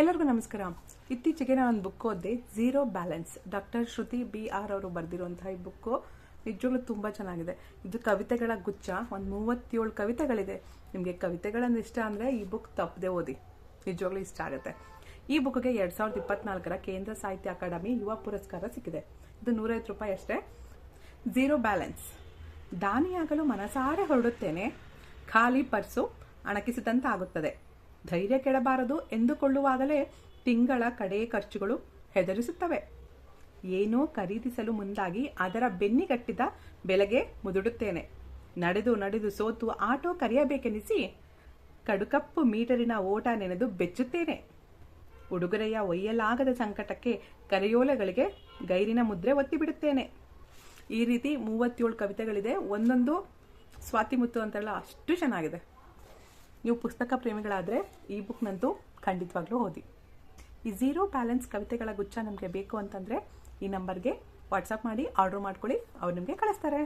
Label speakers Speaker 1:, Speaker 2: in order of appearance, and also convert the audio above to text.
Speaker 1: ಎಲ್ಲರಿಗೂ ನಮಸ್ಕಾರ. ಇತ್ತೀಚೆಗೆ ನಾನು ಒಂದು ಬುಕ್ ಓದಿದೆ zero balance doctor Shruti B R ಅವರು ಬರೆದಿರುವಂತಹ ಈ ಬುಕ್ಕು ನಿಜವಾಗ್ಲೂ ತುಂಬ ಚೆನ್ನಾಗಿದೆ. ಇದು ಕವಿತೆಗಳ ಗುಚ್ಛ. ಒಂದು ಮೂವತ್ತೇಳು ಕವಿತೆಗಳಿದೆ. ನಿಮಗೆ ಕವಿತೆಗಳನ್ನು ಇಷ್ಟ ಅಂದರೆ ಈ ಬುಕ್ ತಪ್ಪದೆ ಓದಿ. ನಿಜವಾಗ್ಲೂ ಇಷ್ಟ ಆಗುತ್ತೆ. ಈ ಬುಕ್ಗೆ ಎರಡು ಸಾವಿರದ ಇಪ್ಪತ್ನಾಲ್ಕರ ಕೇಂದ್ರ ಸಾಹಿತ್ಯ ಅಕಾಡೆಮಿ ಯುವ ಪುರಸ್ಕಾರ ಸಿಕ್ಕಿದೆ. ಇದು ನೂರೈವತ್ತು ರೂಪಾಯಿ ಅಷ್ಟೇ. ಝೀರೋ ಬ್ಯಾಲೆನ್ಸ್ ದಾನಿಯಾಗಲು ಮನಸಾರೆ ಹೊರಡುತ್ತೇನೆ. ಖಾಲಿ ಪರ್ಸು ಅಣಕಿಸಿದಂತೆ ಆಗುತ್ತದೆ ಧೈರ್ಯ ಕೆಡಬಾರದು ಎಂದುಕೊಳ್ಳುವಾಗಲೇ ತಿಂಗಳ ಕಡೆ ಖರ್ಚುಗಳು ಹೆದರಿಸುತ್ತವೆ. ಏನೋ ಖರೀದಿಸಲು ಮುಂದಾಗಿ ಅದರ ಬೆನ್ನಿಗಟ್ಟಿದ ಬೆಲೆಗೆ ಮುದುಡುತ್ತೇನೆ. ನಡೆದು ನಡೆದು ಸೋತು ಆಟೋ ಕರೆಯಬೇಕೆನಿಸಿ ಕಡುಕಪ್ಪು ಮೀಟರಿನ ಓಟ ನೆನೆದು ಬೆಚ್ಚುತ್ತೇನೆ. ಉಡುಗೊರೆಯ ಒಯ್ಯಲಾಗದ ಸಂಕಟಕ್ಕೆ ಕರೆಯೋಲೆಗಳಿಗೆ ಗೈರಿನ ಮುದ್ರೆ ಒತ್ತಿಬಿಡುತ್ತೇನೆ. ಈ ರೀತಿ ಮೂವತ್ತೇಳು ಕವಿತೆಗಳಿದೆ. ಒಂದೊಂದು ಸ್ವಾತಿ ಮುತ್ತು ಅಷ್ಟು ಚೆನ್ನಾಗಿದೆ. ನೀವು ಪುಸ್ತಕ ಪ್ರೇಮಿಗಳಾದರೆ ಈ ಬುಕ್ನಂತೂ ಖಂಡಿತವಾಗ್ಲೂ ಓದಿ. ಈ ಝೀರೋ ಬ್ಯಾಲೆನ್ಸ್ ಕವಿತೆಗಳ ಗುಚ್ಛ ನಮಗೆ ಬೇಕು ಅಂತಂದರೆ ಈ ನಂಬರ್ಗೆ ವಾಟ್ಸಪ್ ಮಾಡಿ ಆರ್ಡರ್ ಮಾಡ್ಕೊಳ್ಳಿ, ಅವ್ರು ನಿಮಗೆ ಕಳಿಸ್ತಾರೆ.